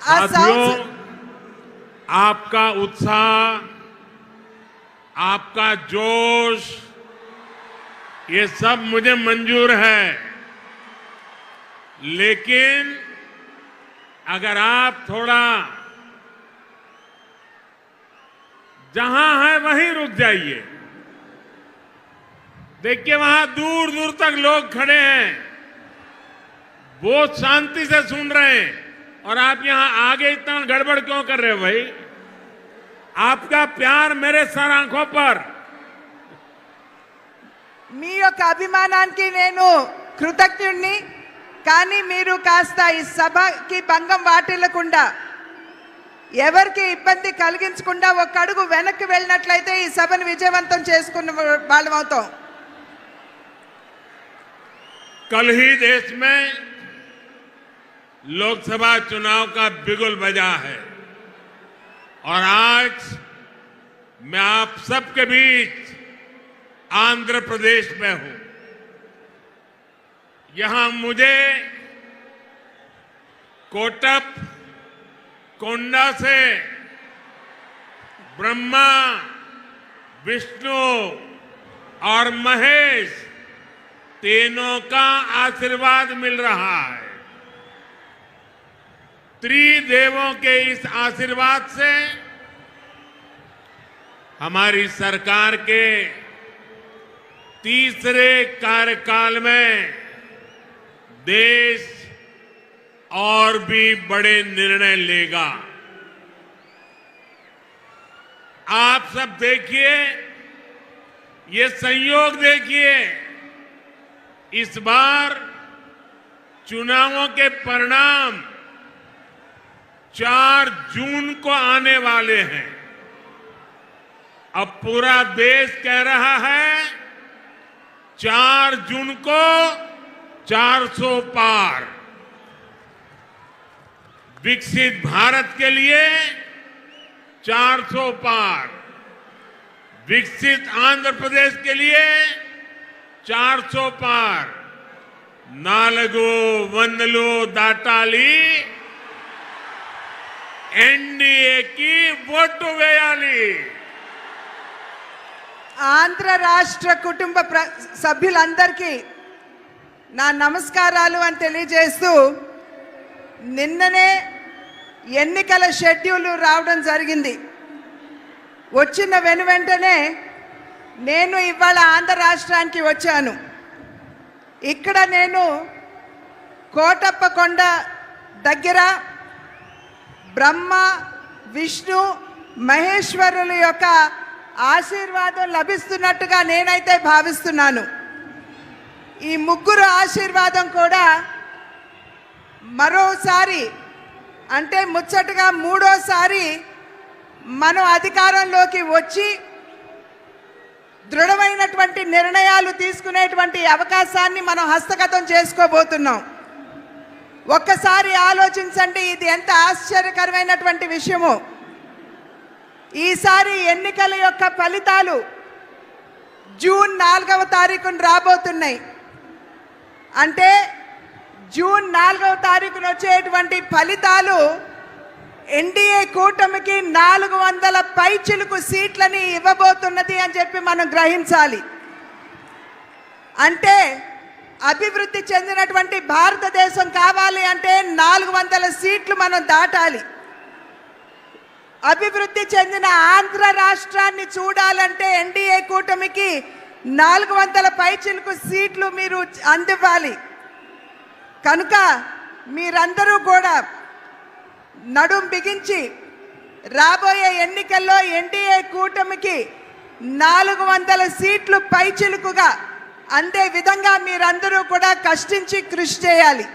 साथियों आपका उत्साह आपका जोश ये सब मुझे मंजूर है। लेकिन अगर आप थोड़ा जहाँ है वहीं रुक जाइए। देखिए वहाँ दूर दूर तक लोग खड़े हैं। वो शांति से सुन रहे हैं। और आप यहां आगे इतना गड़बड़ क्यों कर रहे हो भाई आपका प्यार मेरे सर आंखों पर మీ యొక్క అభిమానానికి నేను కృతజ్ఞుణ్ణి కానీ మీరు కాస్త ఈ సభకి భంగం వాటిల్లకుండా ఎవరికి ఇబ్బంది కలిగించకుండా ఒక అడుగు వెనక్కి వెళ్ళినట్లయితే ఈ సభను విజయవంతం చేసుకున్న వాళ్ళం అవుతాం कल ही देश में लोकसभा चुनाव का बिगुल बजा है। और आज मैं आप सबके बीच आंध्र प्रदेश में हूँ। यहाँ मुझे कोटप, कोंडा से ब्रह्मा, विष्णु और महेश, तीनों का आशीर्वाद मिल रहा है। त्रिदेवों के इस आशीर्वाद से हमारी सरकार के तीसरे कार्यकाल में देश और भी बड़े निर्णय लेगा। आप सब देखिए, ये संयोग देखिए, इस बार चुनावों के परिणाम चार जून को आने वाले हैं। अब पूरा देश कह रहा है, चार जून को 400 पार। विकसित भारत के लिए 400 पार। विकसित आंध्र प्रदेश के लिए 400 पार। नालगो, वनलो दाटाली ఎన్డీఏకి ఓటు వేయాలి. ఆంధ్ర రాష్ట్ర కుటుంబ ప్ర సభ్యులందరికీ నా నమస్కారాలు అని తెలియజేస్తూ నిన్ననే ఎన్నికల షెడ్యూల్ రావడం జరిగింది. వచ్చిన వెను వెంటనే నేను ఇవాళ ఆంధ్ర రాష్ట్రానికి వచ్చాను. ఇక్కడ నేను కోటప్పకొండ దగ్గర బ్రహ్మ విష్ణు మహేశ్వరుల యొక్క ఆశీర్వాదం లభిస్తున్నట్టుగా నేనైతే భావిస్తున్నాను. ఈ ముగ్గురు ఆశీర్వాదం కూడా మరోసారి అంటే ముచ్చటగా మూడోసారి మనం అధికారంలోకి వచ్చి దృఢమైనటువంటి నిర్ణయాలు తీసుకునేటువంటి అవకాశాన్ని మనం హస్తగతం చేసుకోబోతున్నాం. ఒక్కసారి ఆలోచించండి ఇది ఎంత ఆశ్చర్యకరమైనటువంటి విషయము. ఈసారి ఎన్నికల యొక్క ఫలితాలు జూన్ నాలుగవ తారీఖున రాబోతున్నాయి. అంటే జూన్ నాలుగవ తారీఖున వచ్చేటువంటి ఫలితాలు ఎన్డీఏ కూటమికి నాలుగు వందల పైచులకు సీట్లని ఇవ్వబోతున్నది అని చెప్పి మనం గ్రహించాలి. అంటే అభివృద్ధి చెందినటువంటి భారతదేశం కావాలి అంటే నాలుగు వందల సీట్లు మనం దాటాలి. అభివృద్ధి చెందిన ఆంధ్ర రాష్ట్రాన్ని చూడాలంటే ఎన్డీఏ కూటమికి నాలుగు వందల పైచిలకు సీట్లు మీరు అందివ్వాలి. కనుక మీరందరూ కూడా నడుం బిగించి రాబోయే ఎన్నికల్లో ఎన్డీఏ కూటమికి నాలుగు వందల సీట్లు పైచిలుకుగా అందే విధంగా మీరందరూ కూడా కష్టించి కృషి చేయాలి.